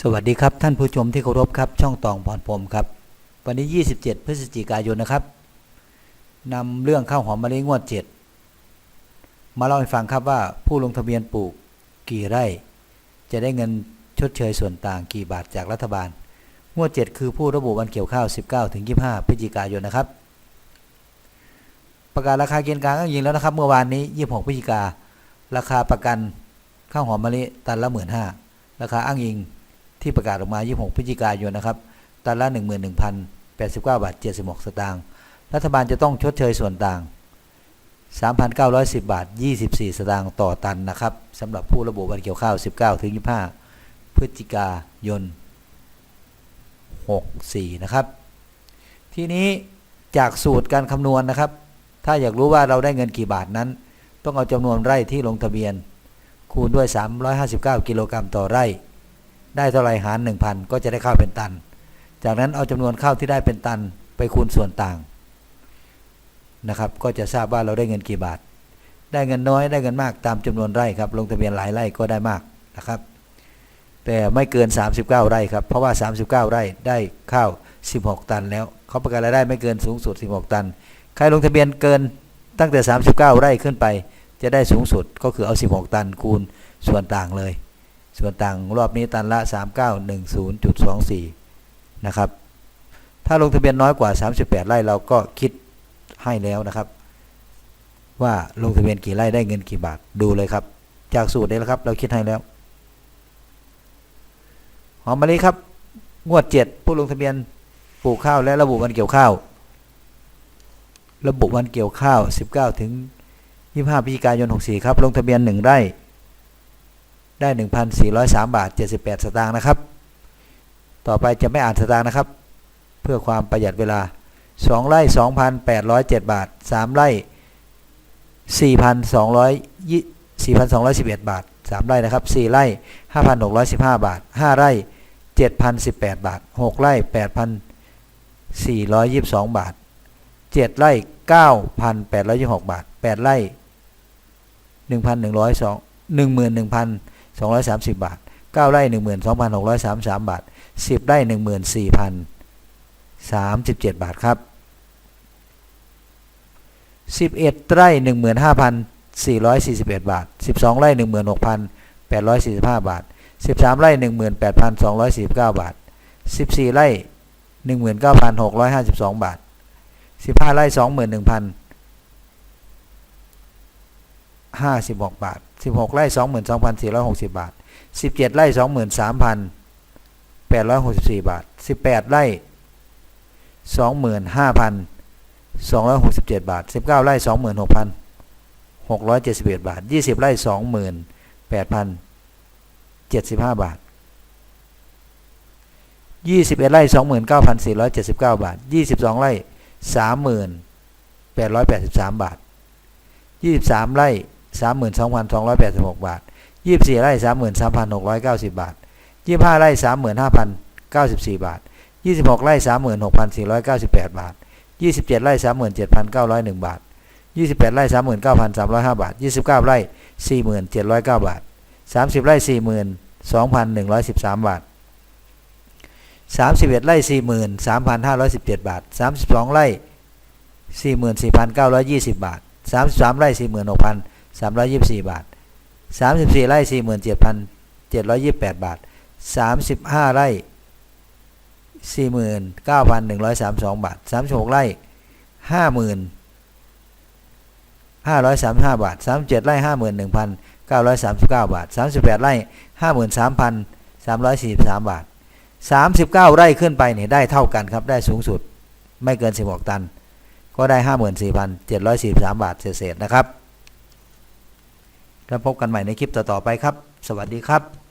สวัสดีครับท่านผู้ชมที่เคารพครับ ช่องตองพรพรมครับ วันนี้ 27 พฤศจิกายนนะครับนำเรื่องข้าวหอมมะลิงวด 7 มาเล่าให้ฟังครับว่าผู้ลงทะเบียนปลูกกี่ไร่ จะได้เงินชดเชยส่วนต่างกี่บาทจากรัฐบาล งวด 7 คือผู้ระบุวันเกี่ยวข้าว 19ถึง25 พฤศจิกายนนะครับ ประกาศราคาเกณฑ์กลางอ้างยิงแล้วนะครับ เมื่อวานนี้ 26 พฤศจิการาคาประกันข้าวหอมมะลิตันละ15,000ราคาอ้างอิง ที่ประกาศออกมา 26 พฤศจิกายนนะครับตันละ 11,089 บาท 76 สตางค์รัฐบาลจะต้องชดเชยส่วนต่าง 3,910 บาท 24 สตางค์ต่อตันนะครับสำหรับผู้ระบุวันเกี่ยวข้าว 19ถึง25 พฤศจิกายน 64 นะครับ ทีนี้จากสูตรการคำนวณนะครับ ถ้าอยากรู้ว่าเราได้เงินกี่บาทนั้น ต้องเอาจำนวนไร่ที่ลงทะเบียน คูณด้วย 359 กิโลกรัมต่อไร่ ได้เท่าไรหาร1,000ก็จะได้ข้าวเป็นตัน จากนั้นเอาจำนวนข้าวที่ได้เป็นตันไปคูณส่วนต่างนะครับ ก็จะทราบว่าเราได้เงินกี่บาท ได้เงินน้อยได้เงินมากตามจำนวนไร่ครับ ลงทะเบียนหลายไร่ก็ได้มากนะครับ แต่ไม่เกิน 39 ไร่ครับ เพราะว่า 39 ไร่ได้ข้าว 16 ตันแล้วเขาประกันรายได้ไม่เกินสูงสุด 16 ตัน ใครลงทะเบียนเกินตั้งแต่ 39 ไร่ขึ้นไป จะได้สูงสุดก็คือเอา 16 ตันคูณส่วนต่างเลย ส่วนต่างรอบนี้ตันละ 3910.24 นะครับ ถ้าลงทะเบียนน้อยกว่า 38 ไร่เราก็คิดให้แล้วนะครับ ว่าลงทะเบียนกี่ไร่ได้เงินกี่บาทดูเลยครับ จากสูตรนี้แล้วครับ เราคิดให้แล้วหอมมะลิครับงวด 7 ผู้ลงทะเบียนปลูกข้าวและระบุวันเกี่ยวข้าว ระบุวันเกี่ยวข้าว 19 ถึง 25พฤศจิกายน 64 ครับ ลงทะเบียน 1 ไร่ ได้ 1,403 บาท 78 สตางค์นะครับ ต่อไปจะไม่อ่านสตางค์นะครับ เพื่อความประหยัดเวลา 2 ไร่ 2,807 บาท 3 ไร่ 4,200 4,211 บาท 3 ไร่นะครับ 4 ไร่ 5,615 บาท 5 ไร่ 7,018 บาท 6 ไร่ 8,422 บาท 7 ไร่ 9,826 บาท 8 ไร่ 1,102 11,000 230 บาท 9 ไร่ 12,633 บาท 10 ไร่ 14,037 บาทครับ 11 ไร่ 15,441 บาท 12 ไร่ 16,845 บาท 13 ไร่ 18,249 บาท 14 ไร่ 19,652 บาท 15 ไร่ 21,000 56 บาท 16ไร่22,460 บาท 17ไร่23,864 บาท 18ไร่25,267 บาท 19ไร่26,671 บาท 20ไร่28,075 บาท 21ไร่29,479 บาท 22ไร่30,883 บาท 23ไร่ 32,286 บาท 24 ไร่ 33,690 บาท 25 ไร่ 35,094 บาท 26 ไร่ 36,498 บาท 27 ไร่ 37,901 บาท 28 ไร่ 39,305 บาท 29 ไร่ 4,709 บาท 30 ไร่ 42,113 บาท 31 ไร่ 43,517 บาท 32 ไร่44,920 บาท 33 ไร่ 324 บาท 34 ไร่ 47,728 บาท 35 ไร่ 49,132 บาท 36 ไร่ 50,535 บาท 37 ไร่ 51,939 บาท 38 ไร่ 53,343 บาท 39 ไร่ขึ้นไปเนี่ยได้เท่ากันครับ ได้สูงสุดไม่เกิน 16 ตัน ก็ได้ 54,743 บาทเศษๆนะครับ แล้วพบกันใหม่ในคลิปต่อๆไปครับ สวัสดีครับ